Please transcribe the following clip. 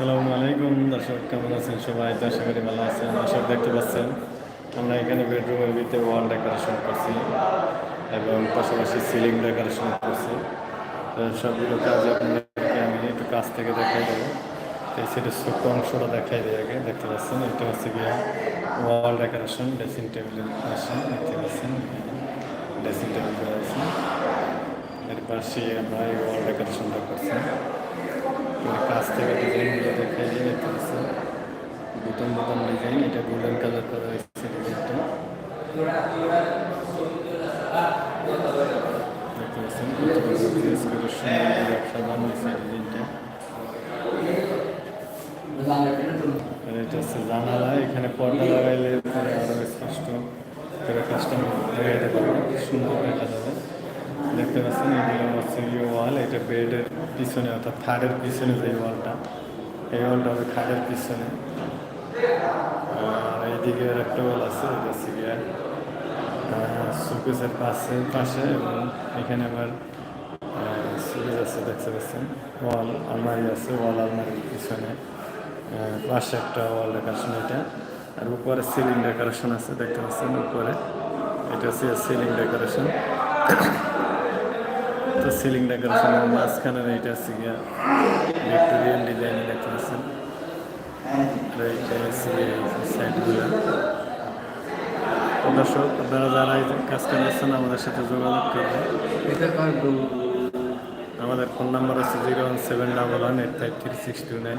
আসসালামু আলাইকুম দর্শক, কেমন আছেন সবাই? তো আশা করি ভালো আছেন। দর্শক, দেখতে পাচ্ছেন, আমরা এখানে বেডরুমের ভিতরে ওয়াল ডেকোরেশন করছি এবং পাশাপাশি সিলিং ডেকোরেশন করছি। তো সবগুলো কাজ আপনাদেরকে আমি একটু কাছ থেকে দেখাই দেবো। তো সেটা ছোট্ট অংশটা দেখাই দিই আগে, দেখতে পাচ্ছেন? এটা হচ্ছে গিয়ে ওয়াল ডেকোরেশন ড্রেসিং টেবিলের পাশে দেখতে ড্রেসিং টেবিল পাশে আমরা এই ওয়াল ডেকোরেশনটা করছি। কাছ থেকে ডিজাইনগুলো দিয়ে দেখতে পাচ্ছেন বুতন বুতন ডিজাইন, এটা গোল্ডেন কালার করা হয়েছে ডিজাইনটা। হয়েছে এটা হচ্ছে জানালা এখানে পর্দা লাগাইলে আরও স্পষ্ট করে কাস্টমার সুন্দর দেখা যাবে। দেখতে পাচ্ছেন এগুলো হচ্ছে ইয়ে ওয়াল এটা বেডের পিছনে, অর্থাৎ থার্ডের পিছনে যে ওয়ালটা এই ওয়ালটা হবে খাটের পিছনে। আর এইদিকে একটা ওয়াল আছে, এটা গিয়ে সুকেসের পাশে পাশে, এবং এখানে আবার সুকেস আছে, দেখতে পাচ্ছেন। ওয়াল আলমারি আছে ওয়াল আলমারির পিছনে পাশে একটা ওয়াল ডেকোরেশন এটা। আর উপরে সিলিং ডেকোরেশন আছে, দেখতে পাচ্ছেন, উপরে। এটা হচ্ছে সিলিং ডেকোরেশন তো সিলিং ডেকোরেশন মাঝখানের এইটা হচ্ছে গিয়া ভিক্টোরিয়ান ডিজাইন দেখতে পাচ্ছেন আর এইটা দর্শক, আপনারা যারা এই কাজ করতেছেন আমাদের সাথে যোগাযোগ করবেন। আমাদের ফোন নাম্বার আছে zero one seven double one eight five three six two nine.